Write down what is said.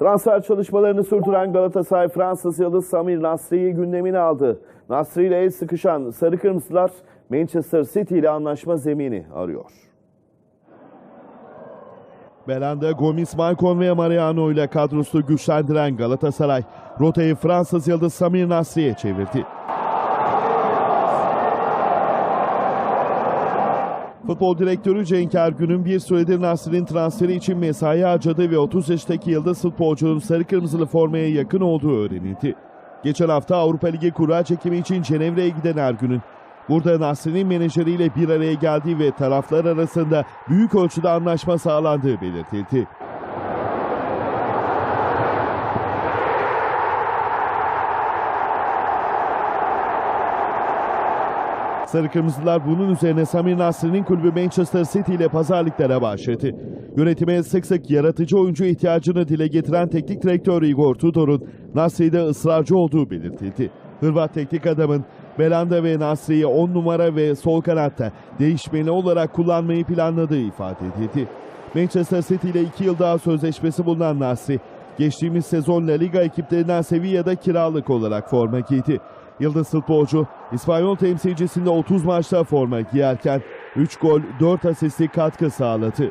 Transfer çalışmalarını sürdüren Galatasaray Fransız yıldız Samir Nasri'yi gündemine aldı. Nasri ile el sıkışan Sarı Kırmızılar Manchester City ile anlaşma zemini arıyor. Belanda Gomis, Maicon ve Mariano ile kadrosu güçlendiren Galatasaray, rotayı Fransız yıldız Samir Nasri'ye çevirdi. Futbol direktörü Cenk Ergün'ün bir süredir Nasri'nin transferi için mesai harcadığı ve 30 yaşındaki yıldız futbolcunun sarı kırmızılı formaya yakın olduğu öğrenildi. Geçen hafta Avrupa Ligi kura çekimi için Cenevre'ye giden Ergün'ün burada Nasri'nin menajeriyle bir araya geldiği ve taraflar arasında büyük ölçüde anlaşma sağlandığı belirtildi. Sarı Kırmızılar bunun üzerine Samir Nasri'nin kulübü Manchester City ile pazarlıklara başladı. Yönetime sık sık yaratıcı oyuncu ihtiyacını dile getiren teknik direktör Igor Tudor'un Nasri'de ısrarcı olduğu belirtildi. Hırvat teknik adamın Belanda ve Nasri'yi 10 numara ve sol kanatta değişmeni olarak kullanmayı planladığı ifade edildi. Manchester City ile 2 yıl daha sözleşmesi bulunan Nasri, geçtiğimiz sezon La Liga ekiplerinden Sevilla'da kiralık olarak forma giydi. Yıldız futbolcu İspanyol temsilcisinde 30 maçta forma giyerken 3 gol 4 asistlik katkı sağladı.